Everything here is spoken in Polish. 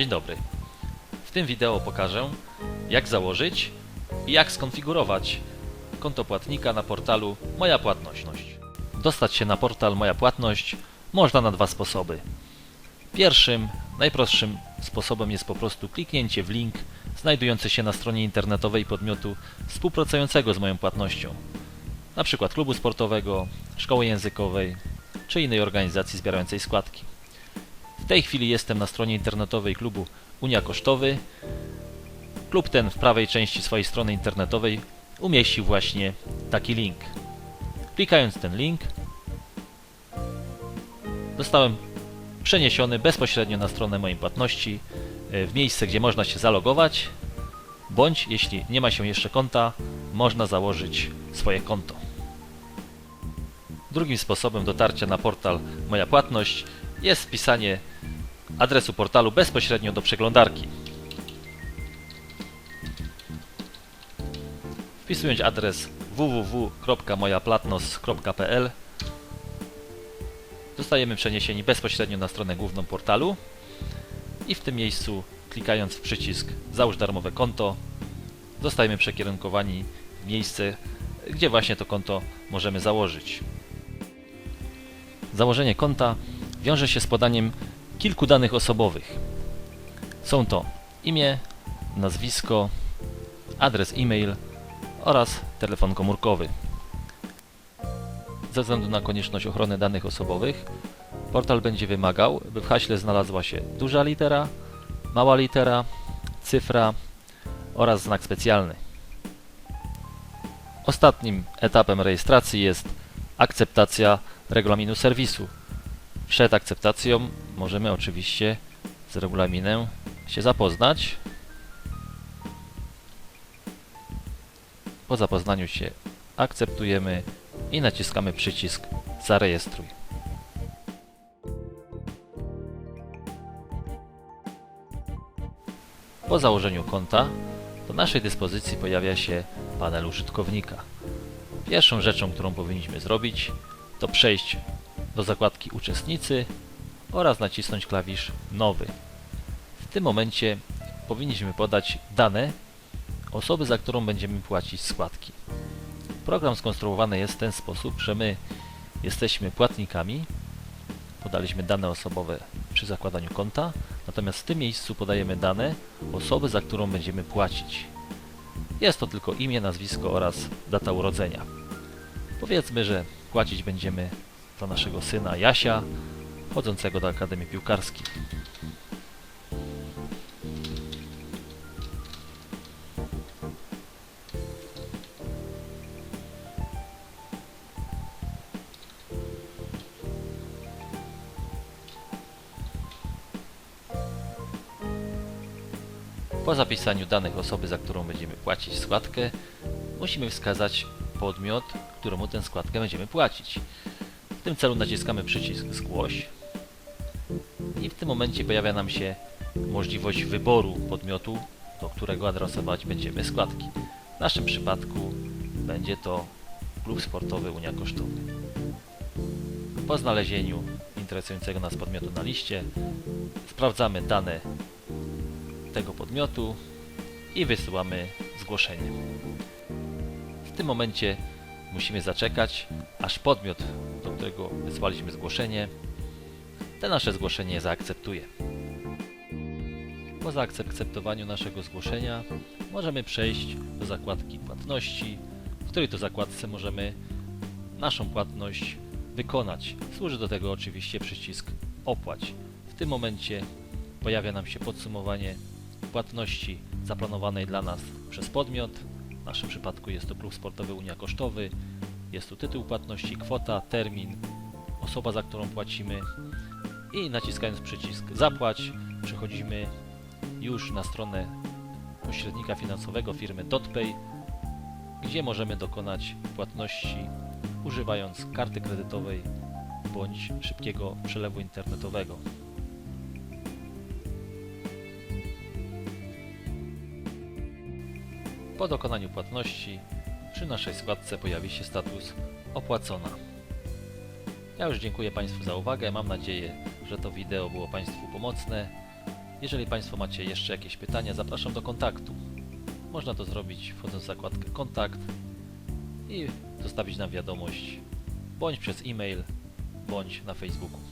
Dzień dobry. W tym wideo pokażę, jak założyć i jak skonfigurować konto płatnika na portalu Moja Płatność. Dostać się na portal Moja Płatność można na dwa sposoby. Pierwszym, najprostszym sposobem jest po prostu kliknięcie w link znajdujący się na stronie internetowej podmiotu współpracującego z moją płatnością, przykład klubu sportowego, szkoły językowej czy innej organizacji zbierającej składki. Tej chwili jestem na stronie internetowej klubu Unia Kosztowy. Klub ten w prawej części swojej strony internetowej umieścił właśnie taki link. Klikając ten link, zostałem przeniesiony bezpośrednio na stronę mojej płatności, e, w miejsce, gdzie można się zalogować, bądź jeśli nie ma się jeszcze konta, można założyć swoje konto. Drugim sposobem dotarcia na portal Moja Płatność jest wpisanie adresu portalu bezpośrednio do przeglądarki. Wpisując adres www.mojaplatnos.pl zostajemy przeniesieni bezpośrednio na stronę główną portalu i w tym miejscu klikając w przycisk Załóż darmowe konto zostajemy przekierunkowani w miejsce, gdzie właśnie to konto możemy założyć. Założenie konta wiąże się z podaniem kilku danych osobowych. Są to imię, nazwisko, adres e-mail oraz telefon komórkowy. Ze względu na konieczność ochrony danych osobowych, portal będzie wymagał, by w haśle znalazła się duża litera, mała litera, cyfra oraz znak specjalny. Ostatnim etapem rejestracji jest akceptacja regulaminu serwisu. Przed akceptacją możemy oczywiście z regulaminem się zapoznać. Po zapoznaniu się akceptujemy i naciskamy przycisk Zarejestruj. Po założeniu konta do naszej dyspozycji pojawia się panel użytkownika. Pierwszą rzeczą, którą powinniśmy zrobić, to przejść do zakładki Uczestnicy oraz nacisnąć klawisz Nowy. W tym momencie powinniśmy podać dane osoby, za którą będziemy płacić składki. Program skonstruowany jest w ten sposób, że my jesteśmy płatnikami, podaliśmy dane osobowe przy zakładaniu konta, natomiast w tym miejscu podajemy dane osoby, za którą będziemy płacić. Jest to tylko imię, nazwisko oraz data urodzenia. Powiedzmy, że płacić będziemy za naszego syna Jasia, chodzącego do Akademii Piłkarskiej. Po zapisaniu danych osoby, za którą będziemy płacić składkę, musimy wskazać podmiot, któremu tę składkę będziemy płacić. W tym celu naciskamy przycisk Zgłoś i w tym momencie pojawia nam się możliwość wyboru podmiotu, do którego adresować będziemy składki. W naszym przypadku będzie to klub sportowy Unia Kosztowy. Po znalezieniu interesującego nas podmiotu na liście sprawdzamy dane tego podmiotu i wysyłamy zgłoszenie. W tym momencie musimy zaczekać, aż podmiot, którego wysłaliśmy zgłoszenie, te nasze zgłoszenie zaakceptuje. Po zaakceptowaniu naszego zgłoszenia możemy przejść do zakładki płatności, w której to zakładce możemy naszą płatność wykonać. Służy do tego oczywiście przycisk opłać. W tym momencie pojawia nam się podsumowanie płatności zaplanowanej dla nas przez podmiot. W naszym przypadku jest to Klub Sportowy Unia Kosztowy. Jest tu tytuł płatności, kwota, termin, osoba, za którą płacimy i naciskając przycisk Zapłać przechodzimy już na stronę pośrednika finansowego firmy DotPay, gdzie możemy dokonać płatności używając karty kredytowej bądź szybkiego przelewu internetowego. Po dokonaniu płatności przy naszej składce pojawi się status opłacona. Ja już dziękuję Państwu za uwagę. Mam nadzieję, że to wideo było Państwu pomocne. Jeżeli Państwo macie jeszcze jakieś pytania, zapraszam do kontaktu. Można to zrobić wchodząc w zakładkę kontakt i zostawić nam wiadomość bądź przez e-mail, bądź na Facebooku.